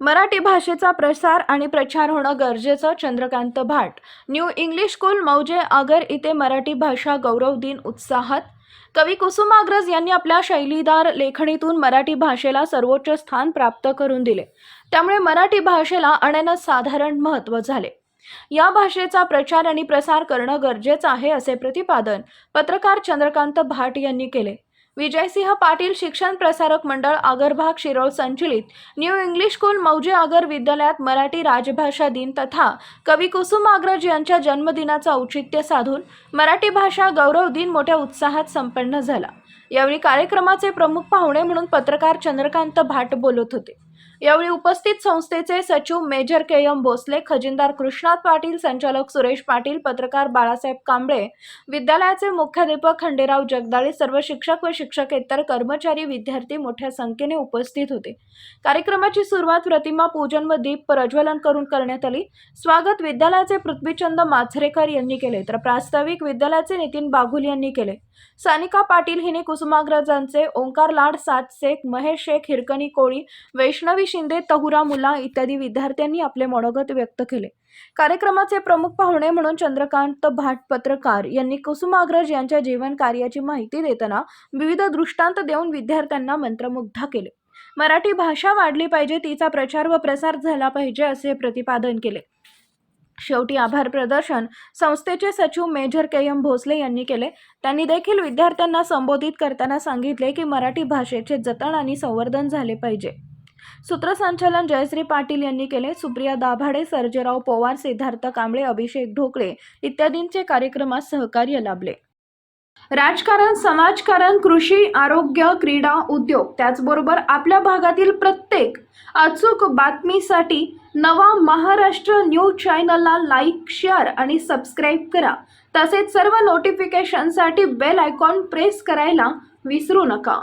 मराठी भाषेचा प्रसार आणि प्रचार होणं गरजेचं चंद्रकांत भाट. न्यू इंग्लिश स्कूल मौजे आगर इथे मराठी भाषा गौरव दिन उत्साहात. कवी कुसुमाग्रज यांनी आपल्या शैलीदार लेखणीतून मराठी भाषेला सर्वोच्च स्थान प्राप्त करून दिले. त्यामुळे मराठी भाषेला अनन्यसाधारण महत्त्व झाले. या भाषेचा प्रचार आणि प्रसार करणं गरजेचं आहे असे प्रतिपादन पत्रकार चंद्रकांत भाट यांनी केले. विजयसिंह पाटील शिक्षण प्रसारक मंडळ आगरभाग शिरोळ संचलित न्यू इंग्लिश स्कूल मौजे आगर विद्यालयात मराठी राजभाषा दिन तथा कवी कुसुमाग्रज यांच्या जन्मदिनाचं औचित्य साधून मराठी भाषा गौरव दिन मोठ्या उत्साहात संपन्न झाला. यावेळी कार्यक्रमाचे प्रमुख पाहुणे म्हणून पत्रकार चंद्रकांत भाट बोलत होते. यावेळी उपस्थित संस्थेचे सचिव मेजर के एम भोसले खजिनदार कृष्णात पाटील संचालक सुरेश पाटील पत्रकार बाळासाहेब कांबळे विद्यालयाचे मुख्याध्यापक खंडेराव जगदाळे सर्व शिक्षक व शिक्षकेतर कर्मचारी विद्यार्थी मोठ्या संख्येने उपस्थित होते. कार्यक्रमाची सुरुवात प्रतिमा पूजन व दीप प्रज्वलन करून करण्यात आली. स्वागत विद्यालयाचे पृथ्वीचंद माथरेकर यांनी केले तर प्रास्ताविक विद्यालयाचे नितीन बागुल यांनी केले. सानिका पाटील हिने कुसुमाग्रजांचे ओंकार लाड सात शेख महेश शेख हिरकणी कोळी वैष्णवी शिंदे तहुरा मुला इत्यादी विद्यार्थ्यांनी आपले मनोगत व्यक्त केले. कार्यक्रमाचे प्रमुख पाहुणे म्हणून चंद्रकांत भाट पत्रकार यांनी कुसुमाग्रज यांच्या जीवन कार्याची माहिती देताना विविध दृष्टांत देऊन विद्यार्थ्यांना मंत्रमुग्ध केले. मराठी भाषा वाढली पाहिजे तिचा प्रचार व प्रसार झाला पाहिजे असे प्रतिपादन केले. शेवटी आभार प्रदर्शन संस्थेचे सचिव मेजर के एम भोसले यांनी केले. त्यांनी देखील विद्यार्थ्यांना संबोधित करताना सांगितले की मराठी भाषेचे जतन आणि संवर्धन झाले पाहिजे. सूत्रसंचालन जयश्री पाटील यांनी केले. सुप्रिया दाभाडे सर्जेराव पवार सिद्धार्थ कांबळे अभिषेक ढोकळे इत्यादींचे कार्यक्रमात सहकार्य लाभले. राजकारण समाजकारण कृषी आरोग्य क्रीडा उद्योग त्याचबरोबर आपल्या भागातील प्रत्येक अचूक बातमीसाठी नवा महाराष्ट्र न्यूज चॅनलला लाईक शेअर आणि सबस्क्राईब करा. तसेच सर्व नोटिफिकेशनसाठी बेल आयकॉन प्रेस करायला विसरू नका.